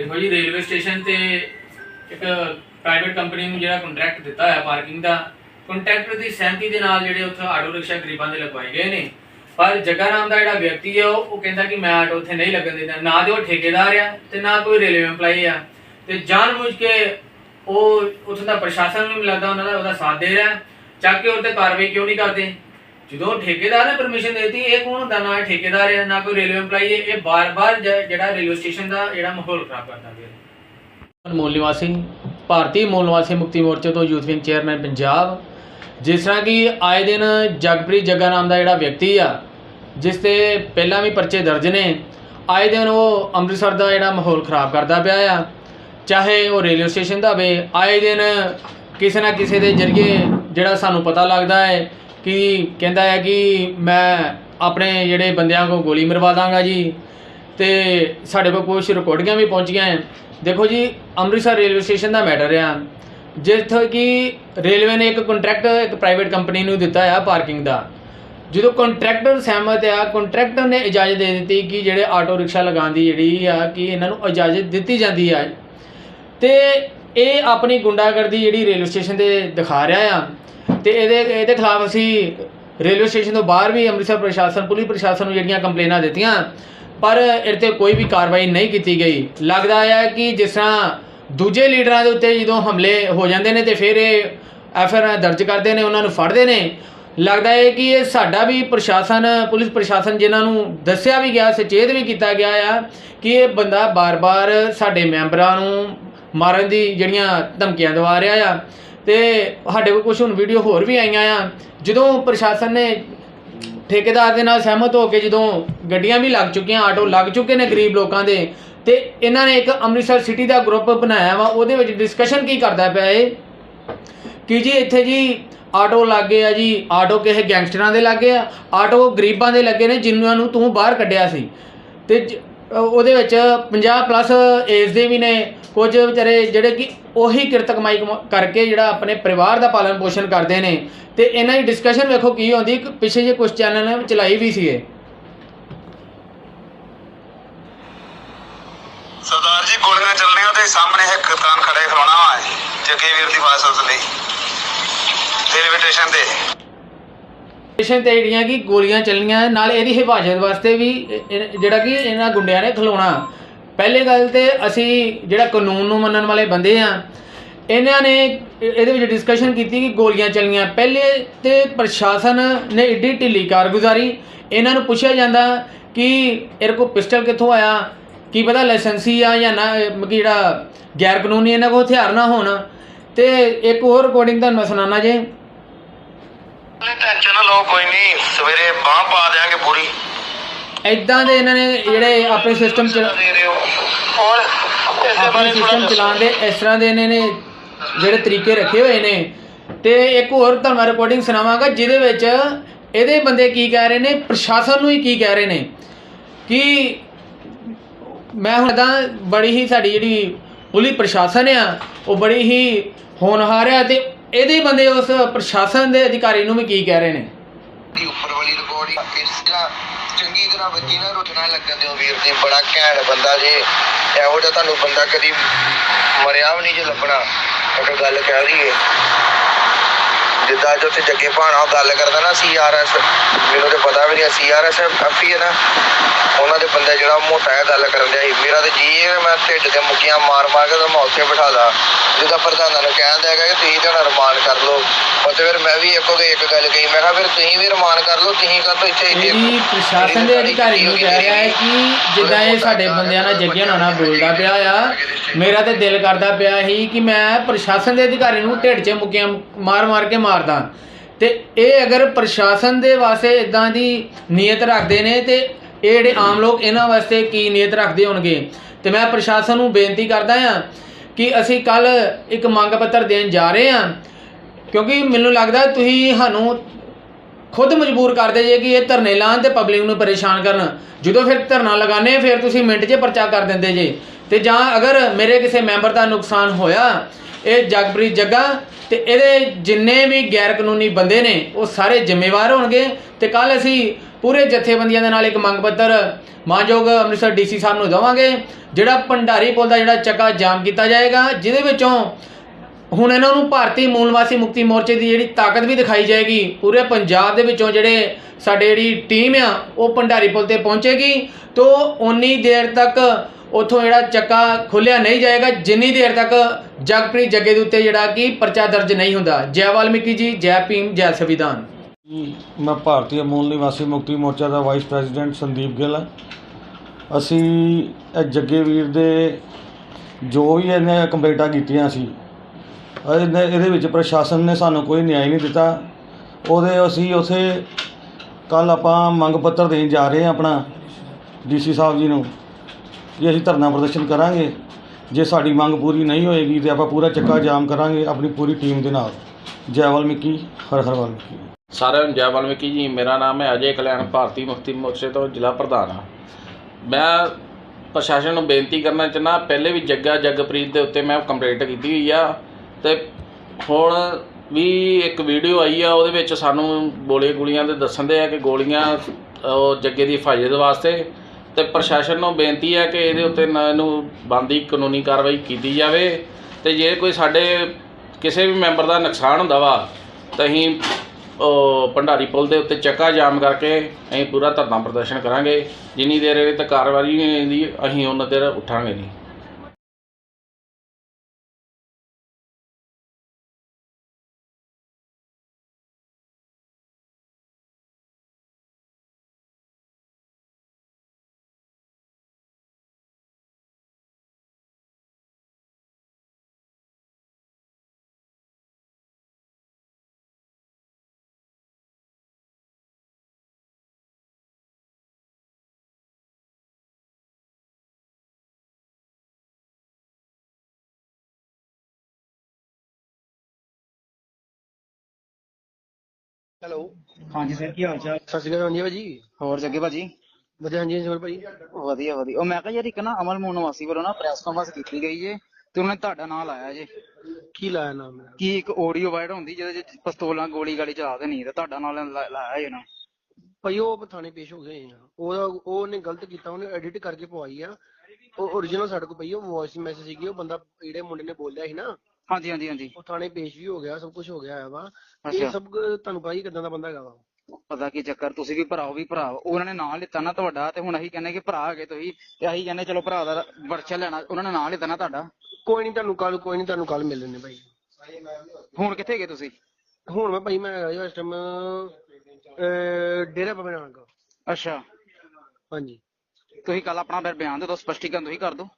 ਦੇਖੋ ਜੀ, railway station ਤੇ ਇੱਕ ਪ੍ਰਾਈਵੇਟ ਕੰਪਨੀ ਨੂੰ ਜਿਹੜਾ ਕੰਟਰੈਕਟ ਦਿੱਤਾ ਹੋਇਆ ਪਾਰਕਿੰਗ ਦਾ ਕੰਟਰੈਕਟਰ ਦੀ ਸਹਿਮਤੀ ਦੇ ਨਾਲ ਜਿਹੜੇ ਉੱਥੇ ਆਟੋ ਰਿਕਸ਼ਾ ਗਰੀਬਾਂ ਦੇ ਲਗਵਾਏ ਗਏ ਨੇ। ਪਰ ਜੱਗਾ ਨਾਮ ਦਾ ਜਿਹੜਾ ਵਿਅਕਤੀ ਹੈ, ਉਹ ਕਹਿੰਦਾ ਕਿ ਮੈਂ ਆਟੋ ਉੱਥੇ ਨਹੀਂ ਲੱਗਣ ਦਿੰਦਾ। ਨਾ ਤੇ ਉਹ ਠੇਕੇਦਾਰ ਆ ਤੇ ਨਾ ਕੋਈ ਰੇਲਵੇ EMPLOYE ਆ। ਤੇ ਜਾਣਬੁੱਝ ਕੇ ਉਹ ਉੱਥੇ ਦਾ ਪ੍ਰਸ਼ਾਸਨ ਵੀ ਲੱਗਦਾ, ਉਹਨਾਂ ਦਾ ਉਹਦਾ ਸਾਥ ਦੇ ਰਿਹਾ। ਚੱਕ ਕੇ ਉਹ ਤੇ ਕਾਰਵਾਈ ਕਿਉਂ ਨਹੀਂ ਕਰਦੇ? ਜਦੋਂ ਠੇਕੇਦਾਰ ਨੇ ਪਰਮਿਸ਼ਨ ਦੇਤੀ, ਇਹ ਕੌਣ ਹੁੰਦਾ? ਨਾ ਠੇਕੇਦਾਰ ਹੈ, ਨਾ ਕੋਈ ਰੇਲਵੇ EMPLOYE ਇਹ ਬਾਰ-ਬਾਰ ਜਿਹੜਾ ਰੇਲਵੇ ਸਟੇਸ਼ਨ ਦਾ ਜਿਹੜਾ ਮਾਹੌਲ ਖਰਾਬ ਕਰਦਾ ਪਿਆ ਮੂਲ ਨਿਵਾਸੀ ਭਾਰਤੀ ਮੂਲ ਨਿਵਾਸੀ ਮੁਕਤੀ ਮੋਰਚੇ ਤੋਂ ਯੂਥ ਵਿੰਗ ਚੇਅਰਮੈਨ ਪੰਜਾਬ, ਜਿਸ ਤਰ੍ਹਾਂ ਕਿ ਆਏ ਦਿਨ ਜਗਪ੍ਰੀਤ ਜੱਗਾ ਨਾਮ ਦਾ ਜਿਹੜਾ ਵਿਅਕਤੀ ਆ, ਜਿਸ ਤੇ ਪਹਿਲਾਂ ਵੀ ਪਰਚੇ ਦਰਜ ਨੇ, ਆਏ ਦਿਨ ਉਹ ਅੰਮ੍ਰਿਤਸਰ ਦਾ ਜਿਹੜਾ ਮਾਹੌਲ ਖਰਾਬ ਕਰਦਾ ਪਿਆ ਆ। ਚਾਹੇ ਉਹ ਰੇਲਵੇ ਸਟੇਸ਼ਨ ਦਾ ਵੇ ਆਏ ਦਿਨ ਕਿਸੇ ਨਾ ਕਿਸੇ ਦੇ ਜ਼ਰੀਏ ਜਿਹੜਾ ਸਾਨੂੰ ਪਤਾ ਲੱਗਦਾ ਹੈ ਕਿ ਕਹਿੰਦਾ ਹੈ ਕਿ ਮੈਂ ਆਪਣੇ ਜਿਹੜੇ ਬੰਦਿਆਂ ਕੋ ਗੋਲੀ ਮਰਵਾ ਦਾਂਗਾ ਜੀ। ਤੇ ਸਾਡੇ ਕੋਲ ਕੁਝ ਰਿਕਾਰਡਿੰਗਾਂ ਵੀ ਪਹੁੰਚੀਆਂ ਹੈ। ਦੇਖੋ ਜੀ, ਅੰਮ੍ਰਿਤਸਰ ਰੇਲਵੇ ਸਟੇਸ਼ਨ ਦਾ ਮੈਟਰ ਆ। ਜਿੱਥੇ ਕਿ ਰੇਲਵੇ ਨੇ ਇੱਕ ਕੰਟਰੈਕਟ ਇੱਕ ਪ੍ਰਾਈਵੇਟ ਕੰਪਨੀ ਨੂੰ ਦਿੱਤਾ ਆ ਪਾਰਕਿੰਗ ਦਾ। ਜਦੋਂ ਕੰਟਰੈਕਟਰ ਸਹਿਮਤ ਆ ਕੰਟਰੈਕਟਰ ਨੇ ਇਜਾਜ਼ਤ ਦੇ ਦਿੱਤੀ ਕਿ ਜਿਹੜੇ ਆਟੋ ਰਿਕਸ਼ਾ ਲਗਾਉਣ ਦੀ ਜਿਹੜੀ ਆ, ਕਿ ਇਹਨਾਂ ਨੂੰ ਇਜਾਜ਼ਤ ਦਿੱਤੀ ਜਾਂਦੀ ਆ। ਤੇ ਇਹ ਆਪਣੀ ਗੁੰਡਾਗਰਦੀ ਜਿਹੜੀ ਰੇਲਵੇ ਸਟੇਸ਼ਨ ਤੇ ਦਿਖਾ ਰਿਹਾ ਆ। ਤੇ ਇਹਦੇ ਇਹਦੇ ਖਿਲਾਫ ਅਸੀਂ ਰੇਲਵੇ ਸਟੇਸ਼ਨ ਤੋਂ ਬਾਹਰ ਵੀ ਅੰਮ੍ਰਿਤਸਰ ਪ੍ਰਸ਼ਾਸਨ, ਪੁਲਿਸ ਪ੍ਰਸ਼ਾਸਨ ਨੂੰ ਜਿਹੜੀਆਂ ਕੰਪਲੇਨਾਂ ਦਿੱਤੀਆਂ, ਪਰ ਇਹਦੇ ਤੇ ਕੋਈ ਵੀ ਕਾਰਵਾਈ ਨਹੀਂ ਕੀਤੀ ਗਈ। ਲੱਗਦਾ ਹੈ ਕਿ ਜਿਸ ਤਰ੍ਹਾਂ ਦੂਜੇ ਲੀਡਰਾਂ ਦੇ ਉੱਤੇ ਜਦੋਂ ਹਮਲੇ ਹੋ ਜਾਂਦੇ ਨੇ ਤੇ ਫਿਰ ਇਹ ਐਫ ਆਰ ਦਰਜ ਕਰਦੇ ਨੇ, ਉਹਨਾਂ ਨੂੰ ਫੜਦੇ ਨੇ, ਲੱਗਦਾ ਹੈ ਕਿ ਇਹ ਸਾਡਾ ਵੀ ਪ੍ਰਸ਼ਾਸਨ, ਪੁਲਿਸ ਪ੍ਰਸ਼ਾਸਨ ਜਿਨ੍ਹਾਂ ਨੂੰ ਦੱਸਿਆ ਵੀ ਗਿਆ, ਸੁਚੇਤ ਵੀ ਕੀਤਾ ਗਿਆ ਆ ਕਿ ਇਹ ਬੰਦਾ ਬਾਰ-ਬਾਰ ਸਾਡੇ ਮੈਂਬਰਾਂ ਨੂੰ ਮਾਰਨ ਦੀ ਜਿਹੜੀਆਂ ਧਮਕੀਆਂ ਦਵਾ ਰਿਹਾ ਆ। ਤੇ ਸਾਡੇ ਕੋਲ ਕੁਝ ਹੁਣ ਵੀਡੀਓ ਹੋਰ ਵੀ ਆਈਆਂ ਆ। ਜਦੋਂ ਪ੍ਰਸ਼ਾਸਨ ਨੇ ਠੇਕੇਦਾਰ ਦੇ ਨਾਲ ਸਹਿਮਤ ਹੋ ਕੇ ਜਦੋਂ ਗੱਡੀਆਂ ਵੀ ਲੱਗ ਚੁੱਕੀਆਂ, ਆਟੋ ਲੱਗ ਚੁੱਕੇ ਨੇ ਗਰੀਬ ਲੋਕਾਂ ਦੇ, ਤੇ ਇਹਨਾਂ ਨੇ ਇੱਕ ਅੰਮ੍ਰਿਤਸਰ ਸਿਟੀ ਦਾ ਗਰੁੱਪ ਬਣਾਇਆ ਵਾ, ਉਹਦੇ ਵਿੱਚ ਡਿਸਕਸ਼ਨ ਕੀ ਕਰਦਾ ਪਿਆ ਇਹ? ਕਿ ਜੀ ਇੱਥੇ ਜੀ ਆਟੋ ਲੱਗੇ ਆ ਜੀ, ਆਟੋ ਕਿਸੇ ਗੈਂਗਸਟਰਾਂ ਦੇ ਲੱਗੇ ਆ, ਆਟੋ ਗਰੀਬਾਂ ਦੇ ਲੱਗੇ ਨੇ ਜਿਨ੍ਹਾਂ ਨੂੰ ਤੂੰ ਬਾਹਰ ਕੱਢਿਆ ਸੀ। ਤੇ ਜ- ਉਹਦੇ ਵਿੱਚ 50 ਪਲੱਸ ਏਜ ਦੇ ਵੀ ਨੇ। ਕੁਝ ਵਿਚਾਰੇ ਜਿਹੜੇ ਕਿ ਉਹੀ ਕਿਰਤ ਕਮਾਈ ਕਰਕੇ ਜਿਹੜਾ ਆਪਣੇ ਪਰਿਵਾਰ ਦਾ ਪਾਲਣ ਪੋਸ਼ਣ ਕਰਦੇ ਨੇ। ਤੇ ਇਹਨਾਂ ਦੀ ਡਿਸਕਸ਼ਨ ਵੇਖੋ ਕੀ ਹੁੰਦੀ, ਇੱਕ ਪਿੱਛੇ ਜੇ ਕੁਝ ਚੈਨਲ ਨੇ ਚਲਾਈ ਵੀ ਸੀ ਸਰਦਾਰ ਜੀ, ਗੋਲੀਆਂ ਚੱਲਣੀਆਂ ਤੇ ਸਾਹਮਣੇ ਇੱਕ ਕਪਤਾਨ ਖੜੇ ਖਲੋਣਾ ਵਾ ਜੱਗੇ ਵੀਰ ਦੀ ਬਾਤ ਲਈ। ਰੇਲਵੇ ਸਟੇਸ਼ਨ ਤੇ। ਸਟੇਸ਼ਨ ਤੇ ਜਿਹੜੀਆਂ ਕਿ ਗੋਲੀਆਂ ਚੱਲੀਆਂ ਨਾਲ ਇਹਦੀ ਹਿਫਾਜ਼ਤ ਵਾਸਤੇ ਵੀ ਇਹ- ਜਿਹੜਾ ਕਿ ਇਹਨਾਂ ਗੁੰਡਿਆਂ ਨੇ ਖਲੋਣਾ। ਪਹਿਲੇ ਗੱਲ ਤੇ ਅਸੀਂ ਜਿਹੜਾ ਕਾਨੂੰਨ ਨੂੰ ਮੰਨਣ ਵਾਲੇ ਬੰਦੇ ਆ, ਇਹਨਾਂ ਨੇ ਇਹ- ਇਹਦੇ ਵਿੱਚ ਡਿਸਕਸ਼ਨ ਕੀਤੀ ਕਿ ਗੋਲੀਆਂ ਚੱਲੀਆਂ ਪਹਿਲੇ ਤੇ ਪ੍ਰਸ਼ਾਸਨ ਨੇ ਏਡੀ ਢਿੱਲੀ ਕਾਰਗੁਜ਼ਾਰੀ। ਇਹਨਾਂ ਨੂੰ ਪੁੱਛਿਆ ਜਾਂਦਾ ਕਿ ਇਹਦੇ ਕੋਲ ਪਿਸਟਲ ਕਿੱਥੋਂ ਆਇਆ? ਕੀ ਪਤਾ ਲਾਇਸੈਂਸੀ ਆ ਜਾਂ ਨਾ, ਇਹ ਮਤਲਬ ਕਿ ਜਿਹੜਾ ਗੈਰ ਕਾਨੂੰਨੀ ਇਹਨਾਂ ਕੋਲ ਹਥਿਆਰ ਨਾ ਹੋਣ। ਤੇ ਇੱਕ ਹੋਰ ਰਿਕਾਰਡਿੰਗ ਤੁਹਾਨੂੰ ਮੈਂ ਸੁਣਾਉਣਾ ਜੇ। ਟੈਨਸ਼ਨ ਨਾ ਲਓ ਕੋਈ ਨਹੀਂ। ਸਵੇਰੇ ਬਾਹ ਪਾ ਦੇਾਂਗੇ ਪੂਰੀ। ਇਦਾਂ ਦੇ ਇਹਨਾਂ ਨੇ ਜਿਹੜੇ ਆਪਣੇ ਸਿਸਟਮ ਚ ਦੇ ਰਹੇ ਹੋ। ਆਪਣੇ ਸਿਸਟਮ ਚਲਾਉਣ ਦੇ ਇਸ ਤਰ੍ਹਾਂ ਦੇ ਇਹਨਾਂ ਨੇ ਜਿਹੜੇ ਤਰੀਕੇ ਰੱਖੇ ਹੋਏ ਨੇ। ਤੇ ਇੱਕ ਹੋਰ ਤੁਹਾਨੂੰ ਮੈਂ ਰਿਕਾਰਡਿੰਗ ਸੁਣਾਵਾਂਗਾ ਜਿਹਦੇ ਵਿੱਚ ਇਹਦੇ ਬੰਦੇ ਕੀ ਕਹਿ ਰਹੇ ਨੇ ਪ੍ਰਸ਼ਾਸਨ ਨੂੰ ਹੀ ਕੀ ਕਹਿ ਰਹੇ ਨੇ ਕਿ ਮੈਂ ਹੁਣ ਤਾਂ ਬੜੀ ਹੀ ਸਾਡੀ ਜਿਹੜੀ ਪੁਲਿਸ ਪ੍ਰਸ਼ਾਸਨ ਆ ਉਹ ਬੜੀ ਹੀ ਹੋਣਹਾਰ ਆ ਤੇ ਇਹਦੇ ਬੰਦੇ ਉਸ ਪ੍ਰਸ਼ਾਸਨ ਦੇ ਅਧਿਕਾਰੀ ਨੂੰ ਵੀ ਕੀ ਕਹਿ ਰਹੇ ਨੇ? ਦੀ ਉੱਪਰ ਵਾਲੀ ਰਿਕਾਰਡਿੰਗ ਇਸ ਤਰ੍ਹਾਂ ਚੰਗੀ ਤਰ੍ਹਾਂ ਬੱਚੀ ਨਾ ਰੁੱਠਣਾ ਲੱਗਣ ਦਿਓ ਵੀਰ ਜੀ, ਬੜਾ ਘੈਂਟ ਬੰਦਾ ਜੇ, ਇਹੋ ਜਿਹਾ ਤੁਹਾਨੂੰ ਬੰਦਾ ਕਦੀ ਮਰਿਆ ਵੀ ਨਹੀਂ ਜੇ ਲੱਭਣਾ ਇੱਕ ਗੱਲ ਕਹਿ ਰਹੀ ਹੈ ਜਿੱਦਾਂ ਜੋ ਤੇ ਜੱਗੇ ਭਾਣਾ ਗੱਲ ਕਰਦਾ ਨਾ ਸੀਆਰਐਸ ਮੈਨੂੰ ਤੇ ਪਤਾ ਵੀ ਨਹੀਂ ਸੀਆਰਐਸ ਐਫੀ ਹੈ ਨਾ। ਉਹਨਾਂ ਦੇ ਬੰਦੇ ਜਿਹੜਾ ਮੋਟਾ ਜਿਹਾ ਗੱਲ ਕਰਨ ਸੀ। ਮੇਰਾ ਤੇ ਜੀ ਹੈ ਮੈਂ ਢਿੱਡ ਤੇ ਮੁੱਕੀਆਂ ਮਾਰ ਮਾਰ ਕੇ ਤਾਂ ਮੈਂ ਉੱਥੇ ਬਿਠਾ ਦਾ ਜਿਹਦਾ ਪ੍ਰਧਾਨਾਂ ਨੂੰ ਕਹਿਣ ਦਿਆ ਕਿ ਤੁਸੀਂ ਜਿਹੜਾ ਰਮਾਨ ਕਰ ਲਓ। ਉਹ ਤੇ ਫਿਰ ਮੈਂ ਵੀ ਇੱਕੋ ਤੇ ਇੱਕ ਗੱਲ ਕਹੀ। ਮੈਂ ਕਿਹਾ ਫਿਰ ਤੁਸੀਂ ਵੀ ਰਮਾਨ ਕਰ ਲਓ ਤੁਸੀਂ ਕਾਹਤੋਂ ਇੱਥੇ ਇੱਥੇ ਇਹ ਪ੍ਰਸ਼ਾਸਨ ਦੇ ਅਧਿਕਾਰੀ ਨੂੰ ਕਹਿ ਰਿਹਾ ਹੈ ਕਿ ਜਿੱਦਾਂ ਇਹ ਸਾਡੇ ਬੰਦਿਆਂ ਨਾਲ ਜੱਗਿਆਂ ਨਾਲ ਬੋਲਦਾ ਪਿਆ ਆ। ਮੇਰਾ ਤੇ ਦਿਲ ਕਰਦਾ ਪਿਆ ਸੀ ਕਿ ਮੈਂ ਪ੍ਰਸ਼ਾਸਨ ਦੇ ਅਧਿਕਾਰੀ ਨੂੰ ਢਿੱਡ 'ਚ ਮੁੱਕੀਆਂ ਮਾਰ ਮਾਰ ਕੇ ਮਾਰਦਾ। ਤੇ ਇਹ ਅਗਰ ਪ੍ਰਸ਼ਾਸਨ ਦੇ ਵਾਸਤੇ ਇਦਾਂ ਦੀ ਨੀਅਤ ਰੱਖਦੇ ਨੇ, ਤੇ ਇਹ ਜਿਹੜੇ ਆਮ ਲੋਕ ਇਹਨਾਂ ਵਾਸਤੇ ਕੀ ਨੀਅਤ ਰੱਖਦੇ ਹੋਣਗੇ? ਤੇ ਮੈਂ ਪ੍ਰਸ਼ਾਸਨ ਨੂੰ ਬੇਨਤੀ ਕਰਦਾ ਹਾਂ ਕਿ ਅਸੀਂ ਕੱਲ ਇੱਕ ਮੰਗ ਪੱਤਰ ਦੇਣ ਜਾ ਰਹੇ ਹਾਂ। ਕਿਉਂਕਿ ਮੈਨੂੰ ਲੱਗਦਾ ਤੁਸੀਂ ਸਾਨੂੰ ਖੁਦ ਮਜਬੂਰ ਕਰਦੇ ਜੇ ਕਿ ਇਹ ਧਰਨੇ ਲਾਉਣ ਤੇ ਪਬਲਿਕ ਨੂੰ ਪਰੇਸ਼ਾਨ ਕਰਨ। ਜਦੋਂ ਫਿਰ ਧਰਨਾ ਲਗਾਣੇ ਫਿਰ ਤੁਸੀਂ ਮਿੰਟ 'ਚ ਪਰਚਾ ਕਰ ਦਿੰਦੇ ਜੇ। ਤੇ ਜਾਂ ਅਗਰ ਮੇਰੇ ਕਿਸੇ ਮੈਂਬਰ ਦਾ ਨੁਕਸਾਨ ਹੋਇਆ ਇਹ ਜਗਪ੍ਰੀਤ ਜੱਗਾ ਤੇ ਇਹਦੇ ਜਿੰਨੇ ਵੀ ਗੈਰ ਕਾਨੂੰਨੀ ਬੰਦੇ ਨੇ, ਉਹ ਸਾਰੇ ਜ਼ਿੰਮੇਵਾਰ ਹੋਣਗੇ। ਤੇ ਕੱਲ ਅਸੀਂ ਪੂਰੇ ਜਥੇਬੰਦੀਆਂ ਦੇ ਨਾਲ ਇੱਕ ਮੰਗ ਪੱਤਰ ਮਾਨਯੋਗ ਅੰਮ੍ਰਿਤਸਰ ਡੀਸੀ ਸਾਹਿਬ ਨੂੰ ਦੇਵਾਂਗੇ, ਜਿਹੜਾ ਭੰਡਾਰੀ ਪੁਲ ਦਾ ਜਿਹੜਾ ਚੱਕਾ ਜਾਮ ਕੀਤਾ ਜਾਏਗਾ, ਜਿਹਦੇ ਵਿੱਚੋਂ ਹੁਣ ਇਹਨਾਂ ਨੂੰ ਭਾਰਤੀ ਮੂਲ ਨਿਵਾਸੀ ਮੁਕਤੀ ਮੋਰਚੇ ਦੀ ਜਿਹੜੀ ਤਾਕਤ ਵੀ ਦਿਖਾਈ ਜਾਏਗੀ, ਪੂਰੇ ਪੰਜਾਬ ਦੇ ਵਿੱਚੋਂ ਜਿਹੜੇ ਸਾਡੇ ਜਿਹੜੀ ਟੀਮ ਆ, ਉਹ ਭੰਡਾਰੀ ਪੁਲ ਤੇ ਪਹੁੰਚੇਗੀ। ਤੋਂ ਉਨੀ ਦੇਰ ਤੱਕ ਉੱਥੋਂ ਜਿਹੜਾ ਚੱਕਾ ਖੁੱਲਿਆ ਨਹੀਂ ਜਾਏਗਾ, ਜਿੰਨੀ ਦੇਰ ਤੱਕ ਜਗਪ੍ਰੀਤ ਜੱਗੇ ਦੇ ਉੱਤੇ ਜਿਹੜਾ ਕਿ ਪਰਚਾ ਦਰਜ ਨਹੀਂ ਹੁੰਦਾ। ਜੈ ਵਾਲਮੀਕੀ ਜੀ, ਜੈ ਭੀਮ, ਜੈ ਸੰਵਿਧਾਨ। ਮੈਂ ਭਾਰਤੀ ਮੂਲ ਨਿਵਾਸੀ ਮੁਕਤੀ ਮੋਰਚਾ ਦਾ ਵਾਈਸ ਪ੍ਰੈਜ਼ੀਡੈਂਟ ਸੰਦੀਪ ਗਿੱਲ ਹਾਂ। ਅਸੀਂ ਇਹ ਜੱਗੇ ਵੀਰ ਦੇ ਜੋ ਵੀ ਇਹਨੇ ਕੰਪਲੇਂਟਾਂ ਕੀਤੀਆਂ ਸੀ ਇਹਦੇ ਇਹਦੇ ਵਿੱਚ ਪ੍ਰਸ਼ਾਸਨ ਨੇ ਸਾਨੂੰ ਕੋਈ ਨਿਆਂ ਨਹੀਂ ਦਿੱਤਾ। ਉਹਦੇ ਅਸੀਂ ਉਥੇ ਕੱਲ ਆਪਾਂ ਮੰਗ ਪੱਤਰ ਦੇਣ ਜਾ ਰਹੇ ਹਾਂ ਆਪਣਾ ਡੀਸੀ ਸਾਹਿਬ ਜੀ ਨੂੰ। ਕਿ ਅਸੀਂ ਧਰਨਾ ਪ੍ਰਦਰਸ਼ਨ ਕਰਾਂਗੇ। ਜੇ ਸਾਡੀ ਮੰਗ ਪੂਰੀ ਨਹੀਂ ਹੋਏਗੀ ਤੇ ਆਪਾਂ ਪੂਰਾ ਚੱਕਾ ਜਾਮ ਕਰਾਂਗੇ ਆਪਣੀ ਪੂਰੀ ਟੀਮ ਦੇ ਨਾਲ। ਜੈ ਵਾਲਮੀਕੀ, ਹਰ ਹਰ ਵਾਲਮੀਕੀ। ਸਾਰਿਆਂ ਨੂੰ ਜੈ ਵਾਲਮੀਕੀ ਜੀ, ਮੇਰਾ ਨਾਮ ਹੈ ਅਜੇ ਕਲਿਆਣ ਭਾਰਤੀ ਮੁਕਤੀ ਮੋਰਚੇ ਤੋਂ ਜ਼ਿਲ੍ਹਾ ਪ੍ਰਧਾਨ ਹਾਂ। ਮੈਂ ਪ੍ਰਸ਼ਾਸਨ ਨੂੰ ਬੇਨਤੀ ਕਰਨਾ ਚਾਹੁੰਦਾ, ਪਹਿਲੇ ਵੀ ਜੱਗਾ ਜਗਪ੍ਰੀਤ ਦੇ ਉੱਤੇ ਮੈਂ ਕੰਪਲੇਂਟ ਕੀਤੀ ਹੋਈ ਆ ਤੇ ਹੁਣ ਵੀ ਇੱਕ ਵੀਡੀਓ ਆਈ ਆ, ਉਹਦੇ ਵਿੱਚ ਸਾਨੂੰ ਗੋਲੀਆਂ ਗੋਲੀਆਂ ਦੇ ਦੱਸਣ ਦੇ ਆ ਕਿ ਗੋਲੀਆਂ ਉਹ ਜੱਗੇ ਦੀ ਹਿਫਾਜ਼ਤ ਵਾਸਤੇ ਤੇ ਪ੍ਰਸ਼ਾਸਨ ਨੂੰ ਬੇਨਤੀ ਹੈ ਕਿ ਇਹਦੇ ਉੱਤੇ ਨਾ ਇਹਨੂੰ ਬਣਦੀ ਕਾਨੂੰਨੀ ਕਾਰਵਾਈ ਕੀਤੀ ਜਾਵੇ ਤੇ ਜੇ ਕੋਈ ਸਾਡੇ ਕਿਸੇ ਵੀ ਮੈਂਬਰ ਦਾ ਨੁਕਸਾਨ ਹੁੰਦਾ ਵਾ, ਤਾਂ ਅਸੀਂ, ਉਹ ਭੰਡਾਰੀ ਪੁਲ ਦੇ ਉੱਤੇ ਚੱਕਾ ਜਾਮ ਕਰਕੇ ਅਸੀਂ ਪੂਰਾ ਧਰਨਾ ਪ੍ਰਦਰਸ਼ਨ ਕਰਾਂਗੇ। ਜਿੰਨੀ ਦੇਰ ਇਹਦੇ ਤੇ ਕਾਰਵਾਈ ਨਹੀਂ ਹੁੰਦੀ, ਅਸੀਂ ਉਹਨਾਂ ਦੇਰ ਉੱਠਾਂਗੇ ਨਹੀਂ। ਹੈਲੋ। ਹਾਂਜੀ ਸਰ ਕੀ ਹਾਲ ਚਾਲ? ਸਤਿ ਸ਼੍ਰੀ ਅਕਾਲ ਹਾਂਜੀ ਭਾਜੀ। ਹੋਰ ਜੱਗੇ ਭਾਜੀ? ਵਧੀਆ ਹਾਂਜੀ ਹੋਰ ਭਾਜੀ? ਵਧੀਆ ਵਧੀਆ। ਉਹ ਮੈਂ ਕਿਹਾ ਯਾਰ ਇੱਕ ਨਾ ਅਮਲ ਮੋਨ ਨਿਵਾਸੀ ਵੱਲੋਂ ਨਾ ਪ੍ਰੈਸ ਕਾਨਫਰੰਸ ਕੀਤੀ ਗਈ ਜੇ ਤੇ ਉਹਨੇ ਤੁਹਾਡਾ ਨਾਮ ਲਾਇਆ ਜੇ। ਕੀ ਲਾਇਆ ਨਾਮ ਮੇਰਾ? ਕੀ ਇੱਕ ਆਡੀਓ ਵਾਇਰਲ ਹੁੰਦੀ ਜਿਹਦੇ ਚ ਪਿਸਤੌਲਾਂ ਗੋਲੀ ਗਾਲੀ ਚਲਾ ਦੇਣੀ ਤੇ ਤੁਹਾਡਾ ਨਾਮ ਲਾ- ਲਾਇਆ ਜੇ ਨਾ। ਭਾਈ ਉਹ ਥਾਣੇ ਪੇਸ਼ ਹੋ ਗਏ ਆ। ਉਹਦਾ ਉਹ ਉਹਨੇ ਗਲਤ ਕੀਤਾ ਉਹਨੇ ਐਡਿਟ ਕਰਕੇ ਪਵਾਈ ਆ। ਉਹ origignal ਸਾਡੇ ਕੋਲ ਪਈ ਆ, ਉਹ ਵੌਇਸ ਮੈਸੇਜ ਸੀਗੀ ਉਹ ਬੰਦਾ ਜਿਹੜੇ ਮੁੰਡੇ ਨੇ ਬੋਲਿਆ ਸੀ ਨਾ ਹਾਂਜੀ ਹਾਂਜੀ ਹਾਂਜੀ। ਉਹ ਥਾਣੇ ਪੇਸ਼ ਵੀ ਹੋ ਗਿਆ ਸਭ ਕੁਝ ਹੋ ਗਿਆ ਹੈ ਵਾ। ਅੱਛਾ। ਇਹ ਸਭ ਕੁ ਤੁਹਾਨੂੰ ਪਤਾ ਹੀ ਕਿਦਾਂ ਦਾ ਬੰਦਾ ਹੈਗਾ ਵਾ। ਪਤਾ ਕੀ ਚੱਕਰ ਤੁਸੀਂ ਵੀ ਭਰਾ ਉਹ ਵੀ ਭਰਾ। ਉਹਨਾਂ ਨੇ ਨਾਂ ਲਿੱਤਾ ਨਾ ਤੁਹਾਡਾ ਤੇ ਹੁਣ ਅਸੀਂ ਕਹਿੰਦੇ ਕਿ ਭਰਾ ਹੈਗੇ ਤੁਸੀਂ ਤੇ ਅਸੀਂ ਕਹਿੰਦੇ ਚਲੋ ਭਰਾ ਦਾ ਵਰਚਾ ਲੈਣਾ ਉਹਨਾਂ ਨੇ ਨਾਂ ਲਿੱਤਾ ਨਾ ਤੁਹਾਡਾ। ਕੋਈ ਨਹੀਂ ਤੁਹਾਨੂੰ ਕੱਲ ਕੋਈ ਨਹੀਂ ਤੁਹਾਨੂੰ ਕੱਲ ਮਿਲ ਲੈਣੇ ਭਾਈ। ਹੁਣ ਕਿੱਥੇ ਗਏ ਤੁਸੀਂ? ਹੁਣ ਮੈਂ ਭਾਈ ਮੈਂ ਹੈਗਾ ਜੀ ਇਸ ਟਾਈਮ ਡੇਰਾ ਬਾਬਾ ਨਾਨਕ। ਅੱਛਾ। ਹਾਂਜੀ। ਤੁਸੀਂ ਕੱਲ ਆਪਣਾ ਫਿਰ ਬਿਆਨ ਦੇ ਦਿਓ ਸਪਸ਼ਟੀਕਰਨ ਤੁਸੀਂ ਕਰ ਦਿਓ।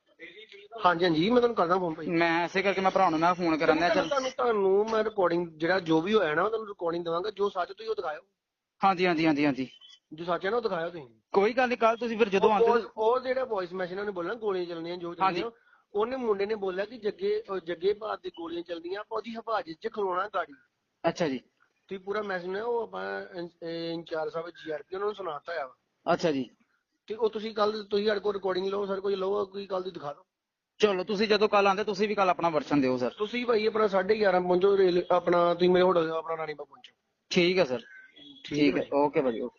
ਹਾਂਜੀ ਹਾਂਜੀ ਮੈਂ ਤੁਹਾਨੂੰ ਕਰਦਾ ਫੋਨ ਭਾਈ। ਮੈਂ ਐਸੇ ਕਰਕੇ ਮੈਂ ਭਰਾ ਨੂੰ ਮੈਂ ਫੋਨ ਕਰਨ ਦਿਆ ਚੱਲ ਤੁਹਾਨੂੰ ਤੁਹਾਨੂੰ ਮੈਂ ਰਿਕਾਰਡਿੰਗ ਜਿਹੜਾ ਜੋ ਵੀ ਹੋਇਆ ਨਾ ਮੈਂ ਤੁਹਾਨੂੰ ਰਿਕਾਰਡਿੰਗ ਦਵਾਂਗਾ ਜੋ ਸੱਚ ਤੁਸੀਂ ਉਹ ਦਿਖਾਇਓ। ਹਾਂਜੀ ਹਾਂਜੀ ਹਾਂਜੀ ਹਾਂਜੀ। ਜੋ ਸੱਚ ਹੈ ਨਾ ਉਹ ਦਿਖਾਇਓ ਤੁਸੀਂ। ਕੋਈ ਗੱਲ ਨਹੀਂ ਕੱਲ ਤੁਸੀਂ ਫਿਰ ਜਦੋਂ ਆਉਂਦੇ ਉਹ- ਉਹ ਜਿਹੜਾ ਵੌਇਸ ਮੈਸੇਜ ਉਹਨੇ ਬੋਲਣਾ ਗੋਲੀਆਂ ਚੱਲਣੀਆਂ ਜੋ ਚੱਲਣੀਆਂ। ਉਹਨੇ ਮੁੰਡੇ ਨੇ ਬੋਲਿਆ ਕਿ ਜੱਗੇ ਉਹ ਜੱਗੇ ਬਾਦ ਦੀ ਗੋਲੀਆਂ ਚੱਲਦੀਆਂ ਆਪਾਂ ਉਹਦੀ ਹਿਫਾਜ਼ਤ 'ਚ ਖਲੋਣਾ ਗਾੜੀ। ਅੱਛਾ ਜੀ। ਤੁਸੀਂ ਪੂਰਾ ਮੈਸੇਜ ਨੇ ਉਹ ਆਪਾਂ ਇੰਚਾਰਜ ਸਾਹਿਬ ਜੀਆਰਪੀ ਉਹਨਾਂ ਨੂੰ ਸੁਣਾਤਾ ਆ। ਅੱਛਾ ਜੀ। ਤੇ ਉਹ ਤੁਸੀਂ ਕੱਲ ਤੁਸੀਂ ਸਾਡੇ ਕੋਲ ਰਿਕਾਰਡਿੰਗ ਲਓ ਸਾਡੇ ਕੋਲ ਲਓ ਕੋਈ ਕੱਲ ਦੀ ਦਿਖਾ ਦਿਓ। ਚਲੋ ਤੁਸੀਂ ਜਦੋਂ ਕੱਲ ਆਉਂਦੇ ਤੁਸੀਂ ਵੀ ਕੱਲ ਆਪਣਾ ਵਰਸ਼ਨ ਦਿਓ ਸਰ ਤੁਸੀਂ ਭਾਈ ਆਪਣਾ 11:30 ਪਹੁੰਚੋ ਰੇਲ ਆਪਣਾ ਤੁਸੀਂ ਮੇਰੇ ਹੋਟਲ ਆਪਣਾ ਰਾਣੀ ਬਾਗ ਪਹੁੰਚੋ। ਠੀਕ ਹੈ ਸਰ ਠੀਕ ਹੈ ਓਕੇ ਭਾਜੀ ਓਕੇ